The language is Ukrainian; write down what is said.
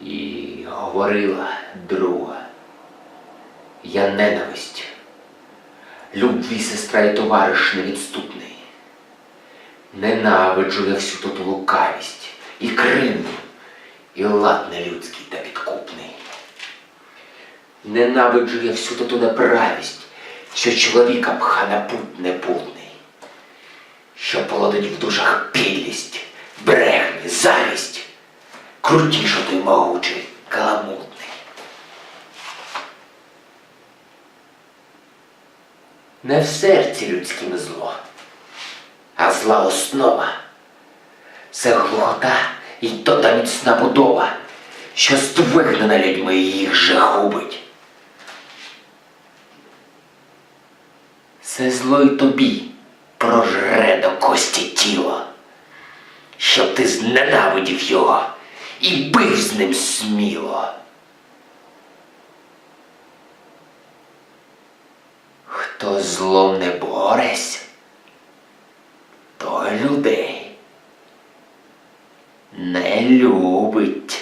І говорила друга. Я ненависть. Любві сестра і товариш невідступний. Ненавиджу я всю ту лукавість, і кривду, і лад нелюдський та підкупний. Ненавиджу я всю ту неправість, що чоловіка пха на путь непутний, що полодить в душах підлість, крутіше той могучий, каламутний. Не в серці людським зло, а зла основа. Це глухота і то та міцна будова, що здвигнена людьми їх же губить. Це зло й тобі прожре до кості тіло, щоб ти зненавидів його і бив з ним сміло. Хто злом не боресь, той людей не любить.